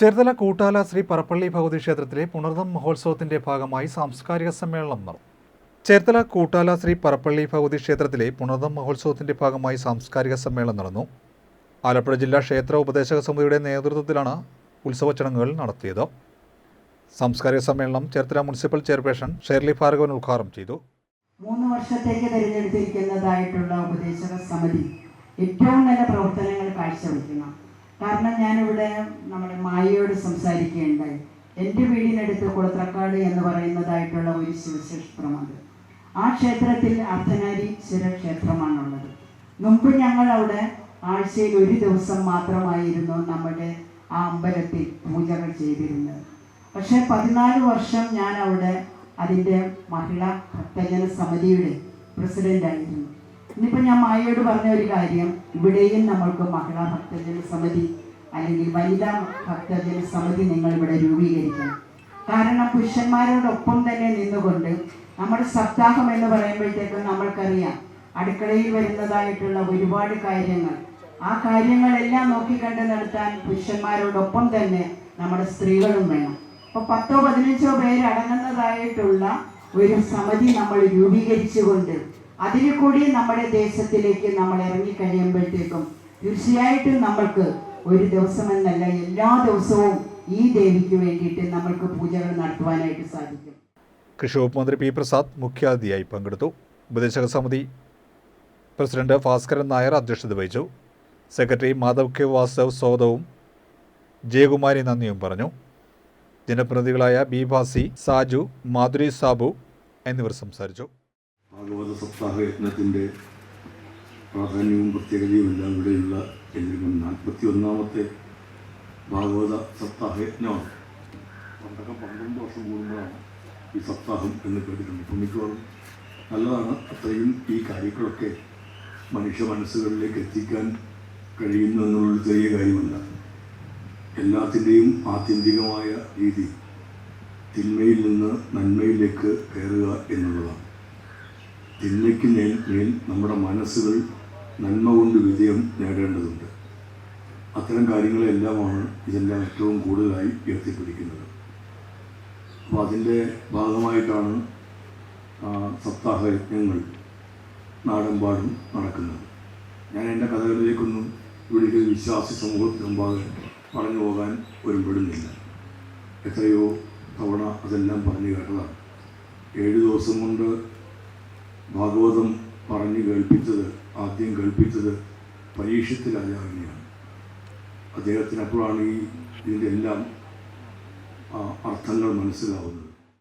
ചേർത്തല കൂട്ടാല ശ്രീ പറപ്പള്ളി ഭഗവതി ക്ഷേത്രത്തിലെ പുണർദം മഹോത്സവത്തിന്റെ ഭാഗമായി സാംസ്കാരിക സമ്മേളനം നടന്നു. ചേർത്തല കൂട്ടാല ശ്രീ പറപ്പള്ളി ഭഗവതി ക്ഷേത്രത്തിലെ പുണർദം മഹോത്സവത്തിന്റെ ഭാഗമായി സാംസ്കാരിക സമ്മേളനം നടന്നു. ആലപ്പുഴ ജില്ലാ ക്ഷേത്ര ഉപദേശക സമിതിയുടെ നേതൃത്വത്തിലാണ് ഉത്സവ ചടങ്ങുകൾ നടത്തിയത്. സാംസ്കാരിക സമ്മേളനം Cherthala municipal chairperson Shirley Bhargavan ഉദ്ഘാടനം ചെയ്തു. മൂന്ന് വർഷത്തേക്ക് തിരഞ്ഞെടുത്തിരിക്കുന്നതായിട്ടുള്ള ഉപദേശക സമിതി ഏറ്റവും നല്ല പ്രവർത്തനങ്ങൾ കാഴ്ചവെക്കണം കാരണം ഞാനിവിടെ നമ്മുടെ മായയോട് സംസാരിക്കുകയുണ്ടായി എന്റെ വീടിനടുത്ത് കുളത്രക്കാട് എന്ന് പറയുന്നതായിട്ടുള്ള ഒരു ശിവക്ഷേത്രമുണ്ട്. ആ ക്ഷേത്രത്തിൽ അർദ്ധനാരീശ്വര ക്ഷേത്രമാണുള്ളത് മുമ്പ് ഞങ്ങൾ അവിടെ ആഴ്ചയിൽ ഒരു ദിവസം മാത്രമായിരുന്നു നമ്മുടെ ആ അമ്പലത്തിൽ പൂജകൾ ചെയ്തിരുന്നത്. പക്ഷേ പതിനാല് വർഷം ഞാൻ അവിടെ അതിന്റെ മഹിളാ ഭക്തജന സമിതിയുടെ പ്രസിഡന്റായിരുന്നു ഇന്നിപ്പോൾ ഞാൻ മായയോട് പറഞ്ഞ ഒരു കാര്യം. ഇവിടെയും നമ്മൾക്ക് മഹിളാ ഭക്തജന സമിതി അല്ലെങ്കിൽ വനിതാ ഭക്തജന സമിതി നിങ്ങൾ ഇവിടെ രൂപീകരിക്കണം. കാരണം പുരുഷന്മാരോടൊപ്പം തന്നെ നിന്നുകൊണ്ട് നമ്മുടെ സപ്താഹം എന്ന് പറയുമ്പോഴത്തേക്കും നമ്മൾക്കറിയാം അടുക്കളയിൽ വരുന്നതായിട്ടുള്ള ഒരുപാട് കാര്യങ്ങൾ. ആ കാര്യങ്ങളെല്ലാം നോക്കിക്കണ്ട് നടത്താൻ പുരുഷന്മാരോടൊപ്പം തന്നെ നമ്മുടെ സ്ത്രീകളും വേണം. അപ്പൊ പത്തോ പതിനഞ്ചോ പേര് അടങ്ങുന്നതായിട്ടുള്ള ഒരു സമിതി നമ്മൾ രൂപീകരിച്ചുകൊണ്ട് അതിൽ കൂടി നമ്മുടെ ദേശത്തിലേക്ക് നമ്മൾ ഇറങ്ങിക്കഴിയുമ്പോഴത്തേക്കും തീർച്ചയായിട്ടും നമ്മൾക്ക് ഒരു ദിവസം എന്നല്ല എല്ലാ ദിവസവും ഈ ദേവിക്ക് വേണ്ടിയിട്ട് നമ്മൾക്ക് പൂജകൾ നടത്തുവാനായിട്ട് സാധിക്കും. കൃഷി വകുപ്പ് മന്ത്രി പി പ്രസാദ് മുഖ്യാതിഥിയായി പങ്കെടുത്തു. ഉപദേശക സമിതി പ്രസിഡന്റ് ഭാസ്കരൻ നായർ അധ്യക്ഷത വഹിച്ചു. സെക്രട്ടറി മാധവ് കെ വാസവ് സ്വാഗതവും ജയകുമാരി നന്ദിയും പറഞ്ഞു. ജനപ്രതിനിധികളായ ബി ഭാസി സാജു മാധുരി സാബു എന്നിവർ സംസാരിച്ചു. ഭാഗവത സപ്താഹ യജ്ഞത്തിന്റെ പ്രാധാന്യവും പ്രത്യേകതയും എല്ലാം ഇവിടെയുള്ള എന്തെങ്കിലും നാൽപ്പത്തി ഒന്നാമത്തെ ഭാഗവത സപ്താഹ യജ്ഞമാണ് പണ്ടൊക്കെ പന്ത്രണ്ട് വർഷം കൂടുമ്പോഴാണ് ഈ സപ്താഹം എന്ന് കേട്ടിട്ടുണ്ട്. ഇപ്പം മിക്കവാറും നല്ലതാണ്. അത്രയും ഈ കാര്യങ്ങളൊക്കെ മനുഷ്യ മനസ്സുകളിലേക്ക് എത്തിക്കാൻ കഴിയുന്നു എന്നുള്ളൊരു ചെറിയ കാര്യമല്ല. എല്ലാത്തിന്റെയും ആത്യന്തികമായ രീതി തിന്മയിൽ നിന്ന് നന്മയിലേക്ക് കയറുക എന്നുള്ളതാണ്. തിന്മയ്ക്ക് മേൽ നമ്മുടെ മനസ്സുകൾ നന്മ കൊണ്ട് വിജയം നേടേണ്ടതുണ്ട്. അത്തരം കാര്യങ്ങളെല്ലാമാണ് ഇതെല്ലാം ഏറ്റവും കൂടുതലായി ഉയർത്തിപ്പിടിക്കുന്നത്. അപ്പോൾ അതിന്റെ ഭാഗമായിട്ടാണ് സപ്താഹ യജ്ഞങ്ങൾ നാടെമ്പാടും നടക്കുന്നത്. ഞാൻ എന്റെ കഥകളിലേക്കൊന്നും ഇവിടെ ഒരു വിശ്വാസി സമൂഹത്തിനുമ്പാകെ പറഞ്ഞു പോകാൻ ഒരുപെടുന്നില്ല എത്രയോ തവണ അതെല്ലാം പറഞ്ഞു കേട്ടതാണ്. ഏഴ് ദിവസം കൊണ്ട് ഭാഗവതം പറഞ്ഞു കേൾപ്പിച്ചത് ആദ്യം കേൾപ്പിച്ചത് പരീക്ഷത്തിൽ രാജാവിനെയാണ് അദ്ദേഹത്തിനപ്പോഴാണ് ഈ ഇതിന്റെ എല്ലാം അർത്ഥങ്ങൾ മനസ്സിലാവുന്നത്.